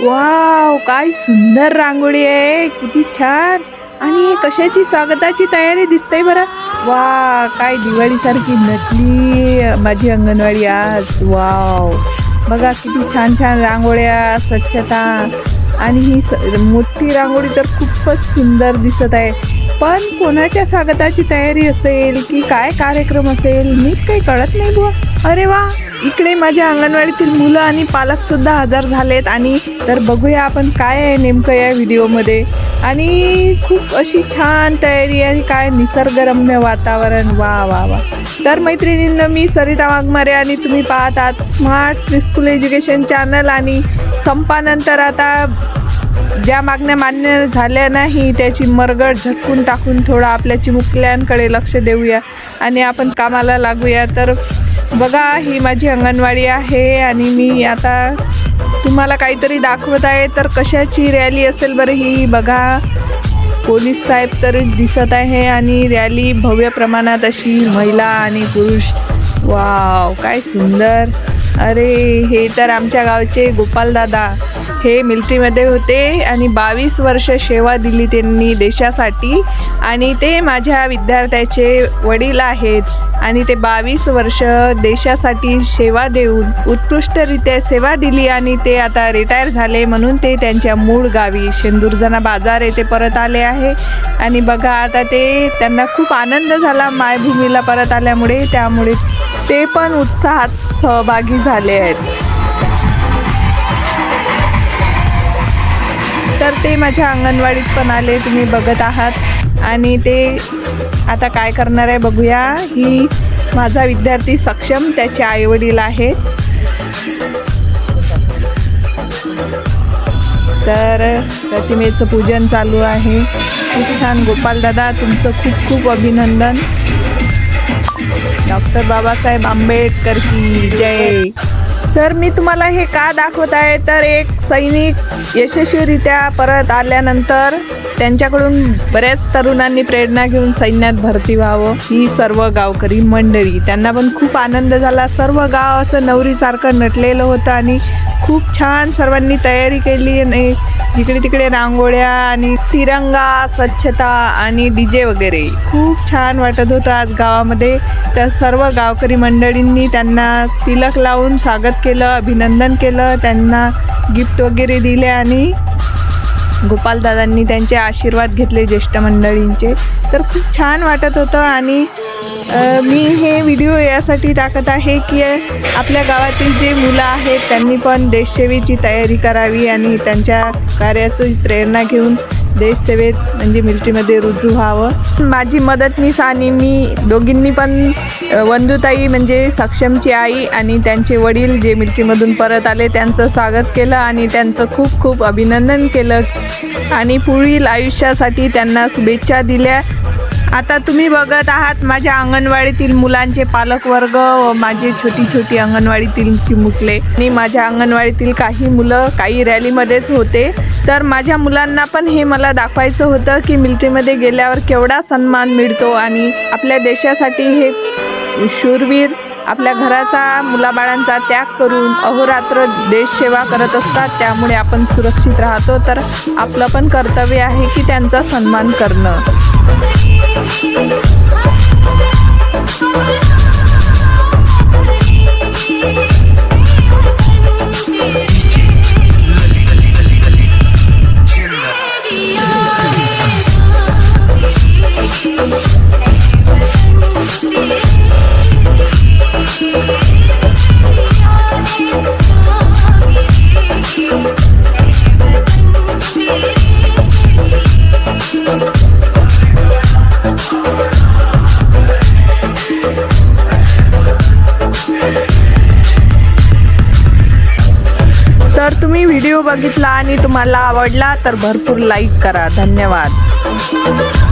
Wow काय सुंदर रांगोळी आहे. किती छान. आणि कशाची स्वागताची तयारी दिसते बरं? वा काय दिवाळीसारखी नटली माझी अंगणवाडी आज. वाव. बघा किती छान छान रांगोळ्या स्वच्छता. आणि ही स मोठी रांगोळी तर खूपच सुंदर दिसत आहे. पण कोणाच्या स्वागताची तयारी असेल की काय कार्यक्रम असेल नीट काही कळत नाही बुवा. अरे वा इकडे माझ्या अंगणवाडीतील मुलं आणि पालकसुद्धा हजर झालेत आणि तर बघूया आपण काय आहे नेमकं या व्हिडिओमध्ये. आणि खूप अशी छान तयारी आणि काय निसर्गरम्य वातावरण. वा वा वा. तर मैत्रिणींना मी सरिता वाघमारे आणि तुम्ही पाहतात आहात स्मार्ट प्रिस्कूल एज्युकेशन चॅनल आणि संपानंतर आता ज्या मागण्या मान्य झाल्या नाही त्याची मरगड झटकून टाकून थोडं आपल्या चिमुकल्यांकडे लक्ष देऊया आणि आपण कामाला लागूया. तर बघा ही माझी अंगणवाडी आहे आणि मी आता तुम्हाला काहीतरी दाखवत आहे. तर कशाची रॅली असेल बरं ही बघा. पोलीस साहेब तर दिसत आहे आणि रॅली भव्य प्रमाणात अशी महिला आणि पुरुष. वाव काय सुंदर. अरे हे तर आमच्या गावचे गोपालदादा. हे मिलिटरीमध्ये होते आणि बावीस वर्ष सेवा दिली त्यांनी देशासाठी. आणि ते माझ्या विद्यार्थ्याचे वडील आहेत. आणि ते बावीस वर्ष देशासाठी सेवा देऊन उत्कृष्टरित्या सेवा दिली आणि ते आता रिटायर झाले म्हणून ते त्यांच्या मूळ गावी शेंदुरजना बाजार येथे परत आले आहे. आणि बघा आता ते त्यांना खूप आनंद झाला मायभूमीला परत आल्यामुळे. त्यामुळे ते पण उत्साहात सहभागी झाले आहेत. तर ते माझ्या अंगणवाडीत पण आले तुम्ही बघत आहात. आणि ते आता काय करणार आहे बघूया. ही माझा विद्यार्थी सक्षम त्याचे आईवडील आहेत. तर प्रतिमेचं पूजन चालू आहे. खूप छान गोपालदादा तुमचं खूप खूप अभिनंदन. डॉक्टर बाबासाहेब आंबेडकर की जय. तर मी तुम्हाला हे का दाखवत आहे? तर एक सैनिक यशस्वीरित्या परत आल्यानंतर त्यांच्याकडून बऱ्याच तरुणांनी प्रेरणा घेऊन सैन्यात भरती व्हावं ही सर्व गावकरी मंडळी. त्यांना पण खूप आनंद झाला. सर्व गाव असं नवरीसारखं नटलेलं होतं आणि खूप छान सर्वांनी तयारी केली आणि जिकडे तिकडे रांगोळ्या आणि तिरंगा स्वच्छता आणि डी जे वगैरे. खूप छान वाटत होतं आज गावामध्ये. त्या सर्व गावकरी मंडळींनी त्यांना तिलक लावून स्वागत केलं अभिनंदन केलं त्यांना गिफ्ट वगैरे दिले आणि गोपालदादांनी त्यांचे आशीर्वाद घेतले ज्येष्ठ मंडळींचे. तर खूप छान वाटत होतं आणि मी हे व्हिडिओ यासाठी टाकत आहे की आपल्या गावातील जे मुलं आहेत त्यांनी पण देशसेवेची तयारी करावी आणि त्यांच्या कार्याची प्रेरणा घेऊन देशसेवेत म्हणजे मिलिटरीमध्ये रुजू व्हावं. माझी मदतनीस आणि मी दोघींनी पण अ, वंदुताई म्हणजे सक्षमची आई आणि त्यांचे वडील जे मिलिटरीमधून परत आले त्यांचं स्वागत केलं आणि त्यांचं खूप खूप अभिनंदन केलं. आणि पुढील आयुष्यासाठी त्यांना शुभेच्छा दिल्या. आता तुम्ही बघत आहात माझ्या अंगणवाडीतील मुलांचे पालकवर्ग व माझे छोटी छोटी अंगणवाडीतील चिमुकले. आणि माझ्या अंगणवाडीतील काही मुलं काही रॅलीमध्येच होते. तर माझ्या मुलांना पण हे मला दाखवायचं होतं की मिलिटरीमध्ये गेल्यावर केवढा सन्मान मिळतो आणि आपल्या देशासाठी हे शूरवीर आपल्या घराचा मुलाबाळांचा त्याग करून अहोरात्र देशसेवा करत असतात. त्यामुळे आपण सुरक्षित राहतो. तर आपलं पण कर्तव्य आहे की त्यांचा सन्मान करणं. तर तुम्ही व्हिडिओ बघितला आणि तुम्हाला आवडला तर भरपूर लाईक करा. धन्यवाद.